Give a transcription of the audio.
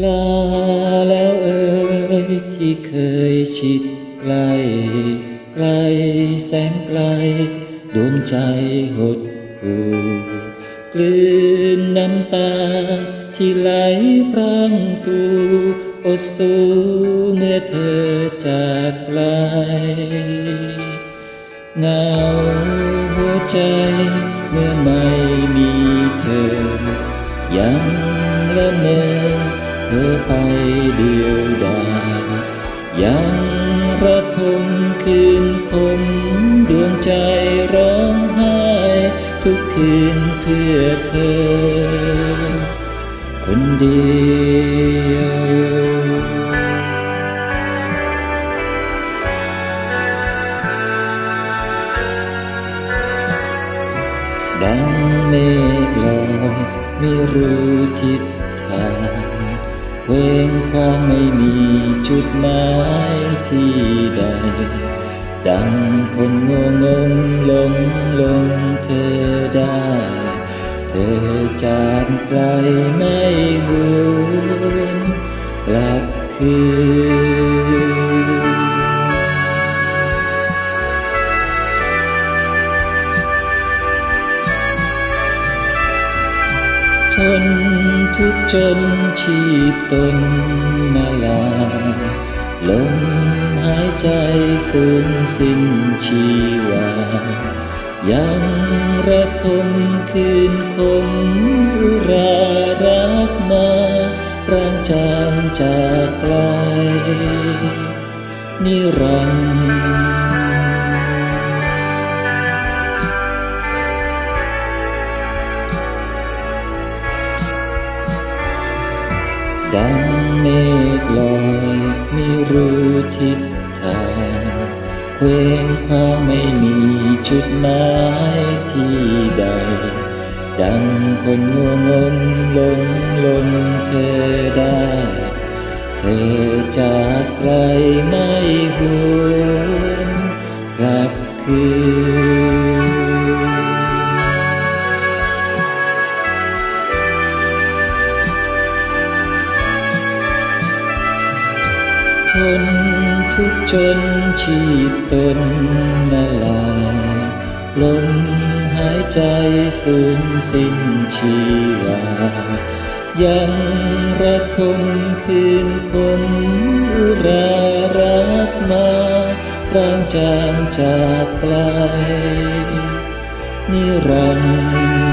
ลาแล้วเอ่ยที่เคยชิดไกล ไกลแสนไกล ดวงใจหดหู่กลืนน้ำตาที่ไหลพรางพรูอสูเมื่อเธอจากไกลเงาหัวใจเมื่อไม่มีเธอ ยังละเมอ ธอไปเดียวดายยังระทมคืนคมดวงใจร้องไห้ ทุกคืนเพื่อเธอ คนเดียวดังเมฆลอยไม่รู้ทิศทาง เวงความไม่มีจุดหมายที่ใด ดังคนงงงลงลงเธอได้ เธอจากไกลไม่หวนกลับคืนทน ทุกจนชีพตนมาลาลมหายใจสูญสิ้นชีวา ยังระทมคืนคมอุรารักมาร่างจางจากไกลนิรันดร์ ดังเมฆลอยไม่รู้ทิศทางเคว้งคว้างไม่มีจุดหมายที่ใด ดังคนงัวงมลงลงเธอได้ เธอจากไกลไม่ห นทุกข์จนชีพตนมาลาลมหายใจสูญสิ้นชีวา ยังระทมคืนคมอุรารักมาร่างจางจากไกลนิรันดร์